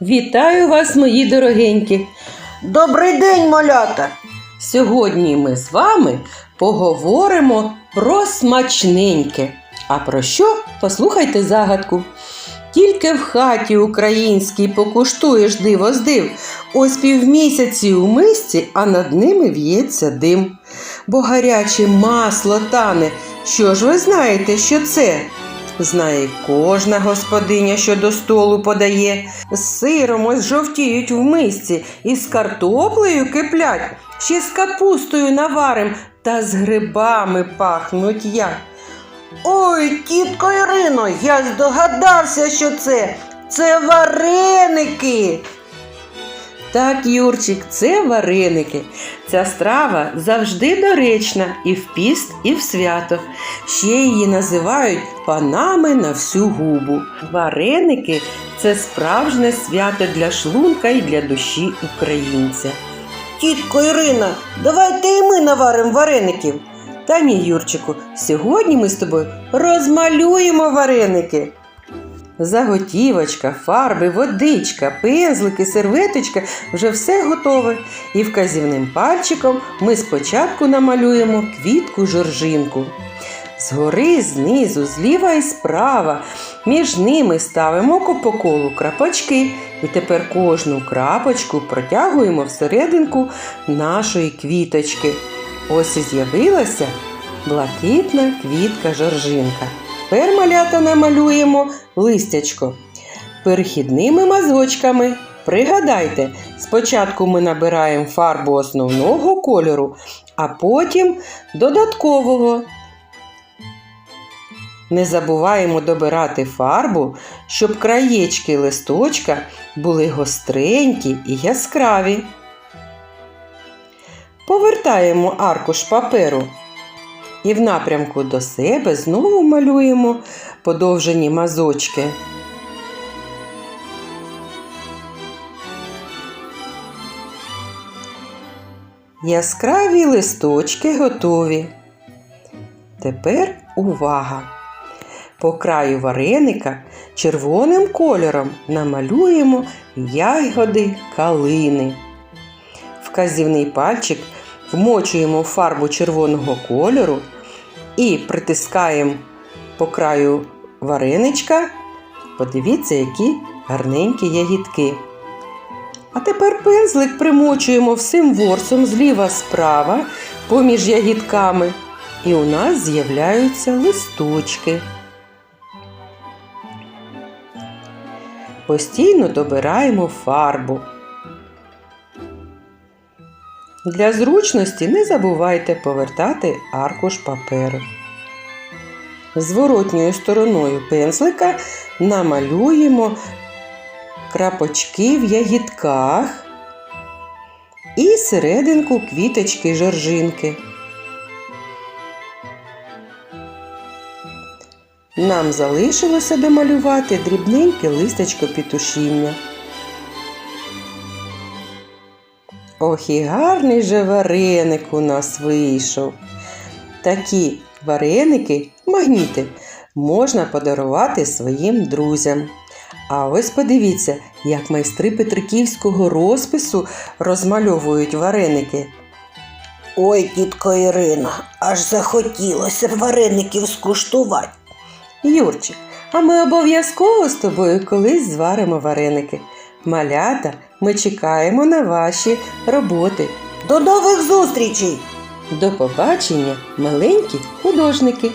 Вітаю вас, мої дорогенькі! Добрий день, малята! Сьогодні ми з вами поговоримо про смачненьке. А про що? Послухайте загадку. Тільки в хаті українській покуштуєш диво з див, ось півмісяці у мисці, а над ними в'ється дим. Бо гаряче масло тане. Що ж ви знаєте, що це? Знає кожна господиня, що до столу подає. З сиром ось жовтіють в мисці, і з картоплею киплять, ще з капустою наварим, та з грибами пахнуть як. Ой, тітко Ірино, я здогадався, що це. Це вареники. Так, Юрчик, це вареники. Ця страва завжди доречна і в піст, і в свято. Ще її називають панами на всю губу. Вареники це справжнє свято для шлунка і для душі українця. Тітко Ірина, давайте і ми наваримо вареників. Та ні, Юрчику, сьогодні ми з тобою розмалюємо вареники. Заготівочка, фарби, водичка, пензлики, серветочка вже все готове. І вказівним пальчиком ми спочатку намалюємо квітку жоржинку. Згори, знизу, зліва і справа. Між ними ставимо по колу крапочки. І тепер кожну крапочку протягуємо всерединку нашої квіточки. Ось і з'явилася блакитна квітка жоржинка. Тепер малята намалюємо листячко перехідними мазочками. Пригадайте, спочатку ми набираємо фарбу основного кольору, а потім додаткового. Не забуваємо добирати фарбу, щоб краєчки листочка були гостренькі і яскраві. Повертаємо аркуш паперу і в напрямку до себе знову малюємо подовжені мазочки. Яскраві листочки готові. Тепер увага! По краю вареника червоним кольором намалюємо ягоди калини. Вказівний пальчик вмочуємо в фарбу червоного кольору і притискаємо по краю вареничка. Подивіться, які гарненькі ягідки. А тепер пензлик примочуємо всім ворсом зліва справа поміж ягідками. І у нас з'являються листочки. Постійно добираємо фарбу. Для зручності не забувайте повертати аркуш паперу. Зворотньою стороною пензлика намалюємо крапочки в ягідках і серединку квіточки жоржинки. Нам залишилося домалювати дрібненьке листячко петушіння. Ох, і гарний же вареник у нас вийшов. Такі вареники, магніти, можна подарувати своїм друзям. А ось подивіться, як майстри петриківського розпису розмальовують вареники. Ой, тітко Ірина, аж захотілося вареників скуштувати. Юрчик, а ми обов'язково з тобою колись зваримо вареники. Малята, ми чекаємо на ваші роботи. До нових зустрічей! До побачення, маленькі художники!